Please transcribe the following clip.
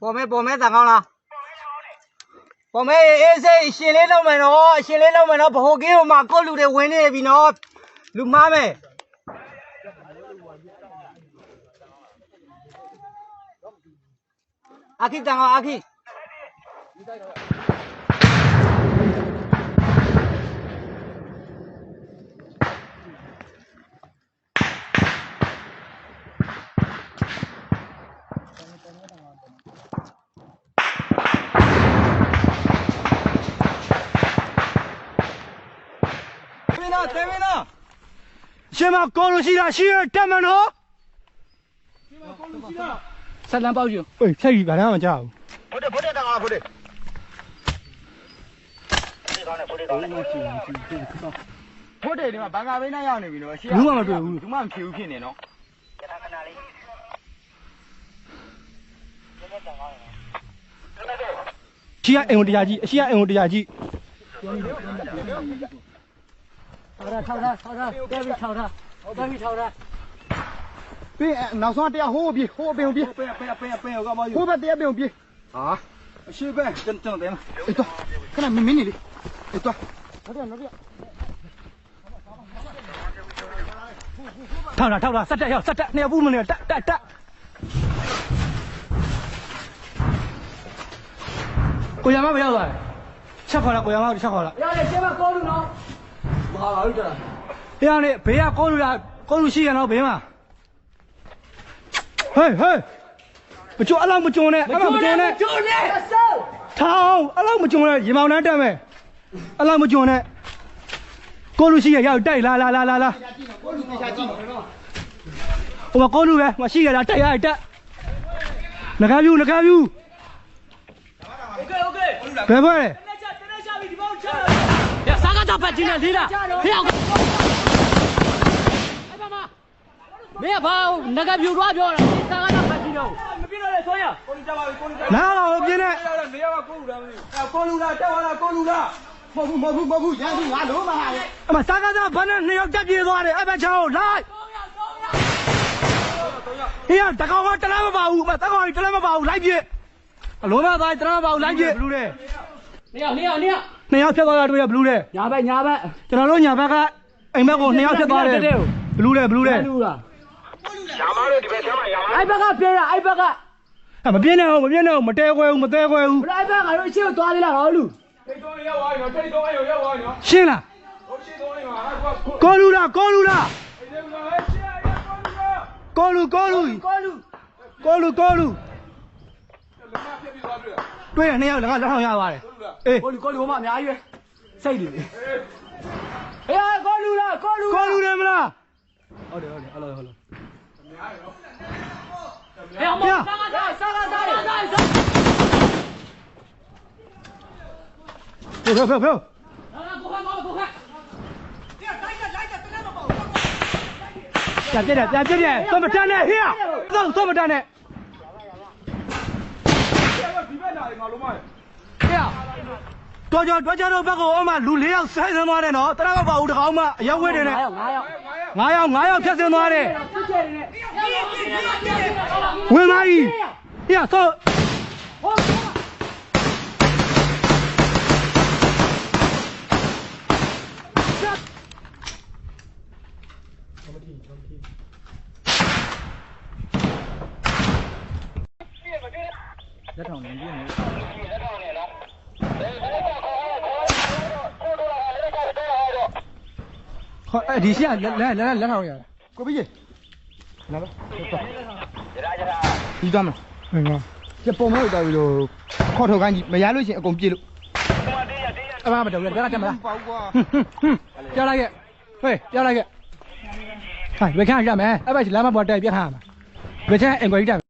ပေါ်မဲပေါ်မဲတန်ကောင်းလားပေါ်မဲအေးစိတ်အရှင်လေးလုံးမယ်နော်အရှင်လေးလုံးမယ်နော်ဘ ਹੁ ကင်းဟိုမှာကိုယ့်လူတွေဝင်နေပြီနော်လူမားမယ်အခီတန်ကောင်းအခီ မင်းတော့တယ်မင်းတော့ရှင်မကောလို့ရှိတာရှိရတက်မနော်ဆက်လန်းပေါက်ယူဟေးဆက်ကြီးဗလာမကြောက်ဖို့တယ်ဖို့တယ်တန်ကောင်းဖို့တယ်ဖို့တယ်ဒီမှာဘန်ကာဘိန်းနဲ့ရောက်နေပြီနော်ရှေ့ဘူးမှမတွေ့ဘူးဘူးမှမဖြစ်ဘူးဖြစ်နေနော်ရှိရအိမ်ဝင်တရားကြီးအရှိရအိမ်ဝင်တရားကြီးထော က်ထားထောက်ထားထောက်ထားတဲပြီးထောက်ထားတဲပြီးထောက်ထားပြီးနောက်ဆုံးတရားဟိုးပြေဟိုးပင်ပြေပဲပဲပဲပဲကမောဟိုးဘက်တရားပင်ပြေဟာအရှိပဲတန်တန်တယ်အေးတော့ခဏမင်းမင်းနေလေအေးတော့ထောက်တာထောက်တာစက်တက်ရောက်စက်တက်နှစ်ယောက်ပူးမနေတက်တက်တက်ကိုရမမရောက်သွားချက်ခေါ်လာကိုရမချက်ခေါ်လာရတယ်ရှင်းမကောလူနော် မဟာပါဘူးကြာ ။ဟေးကနေဘေးကကောလူလာကောလူရှိရတော့ဘေးမှာဟေးဟေးမကြုံအလောက်မကြုံနဲ့အလောက်မကြုံနဲ့ ကျိုးနေဆောက် ထောင်းအလောက်မကြုံနဲ့ရေမောင်နှမ်းတက်မယ်အလောက်မကြုံနဲ့ကောလူရှိရရောက်တိုက်လာလာလာလာလာကောလူတေချာကြည့်ဟိုမှာကောလူပဲမရှိရလားတိုက်ရတက်ငကားပြူငကားပြူ โอเคโอเค ဘယ်ဘွဲလဲ တော့ပတ်ချင်းနဲ့လေးလားဖျောက်အဲ့ပါမမင်းကဘာငကပြူတော့ပြောတာစားကတော့ပတ်ချင်းတော့မပြတော့လေဆိုရနားတော့ပြင်းနဲ့ကိုလူလာတက်သွားလားကိုလူလာမဟုတ်ဘူးမဟုတ်ဘူးမဟုတ်ဘူးရန်သူငါလုံးမဟာလေအမစားကားသားဘာနဲ့နှစ်ယောက်တက်ပြေးသွားတယ်အဲ့ဘက်ချောင်းလိုက်ဟေးတကောင်ကတလားမပါဘူးအမတကောင်ကတလားမပါဘူးလိုက်ပြေးအလုံးမသားတလားမပါဘူးလိုက်ပြေးဘလူးတဲ့နေရနေရနေရ နှစ်ယောက်ဖြစ်သွားတာတွေ့ရဘလူးတဲ့ညာဘက်ညာဘက်ကျွန်တော်တို့ညာဘက်ကအိမ်ဘက်ကိုနှစ်ယောက်ဖြစ်သွားတယ်ဘလူးတဲ့ဘလူးတဲ့လူလားရာမတို့ဒီဘက်ဆမ်းမရာမအဲ့ဘက်ကပြေးရအဲ့ဘက်ကအမပြင်းနဲ့ဟုတ်မပြင်းနဲ့ဟုတ်မတဲခွဲဘူးမတဲခွဲဘူးဘယ်ဘက်ကငါတို့ရှေ့ကိုသွားသေးလားဟောလူရှင်းလားကောလူလားကောလူလားကောလူကောလူကောလူကောလူကောလူ တွေ့ရနှစ်ယောက်လည်းငါလက်ထောင်ရပါတယ်အေးကိုလူကိုလူဟိုမှာအများကြီးပဲစိတ်တယ်ဟေးကောလူလားကောလူကောလူတယ်မလားဟဲ့အမစားကစားစားစားစားဖေဖေဖေဖေကိုခါမောကိုခါပြန်ပြတယ်ပြန်ပြတယ်သွမတန်းနဲ့ဟေးတော့သွမတန်းနဲ့ ဒီဘက်လာငါလုံးမ ဟေး တော်ကြောတော်ကြောတော့ဘက်ကအမလူ၄ယောက်ဆိုင်းဆင်းသွားတယ်နော်တရမပါဘူးတကောင်မှအရောက်ဝဲတယ်နဲ့9ယောက်9ယောက်9ယောက်9ယောက်ဖြတ်ဆင်းသွားတယ်စစ်ကျဲနေဝင်သွားပြီဟေးဆော လက်ထောင်နေပြင်းနေဟောအဲ့ဒီရှိကလက်လက်လက်လက်ထောင်ရတာကိုပြီးလာပါဒီသားမဟုတ်ငါကျပုံမို့တော်ပြီလို့ခေါ်ထုတ်ခိုင်းကြည့်မရလို့ရှင်အကုန်ပြေးလို့အမမတော်ရပြတက်မလားပေါ့ကွာပြလိုက်ခဲ့ဟေးပြလိုက်ခဲ့ဟာဘယ်ခါရမယ်အဲ့ဘက်လမ်းမပေါ်တက်ပြထားမှာဘယ်ချမ်းအင်ကွာကြီးတက်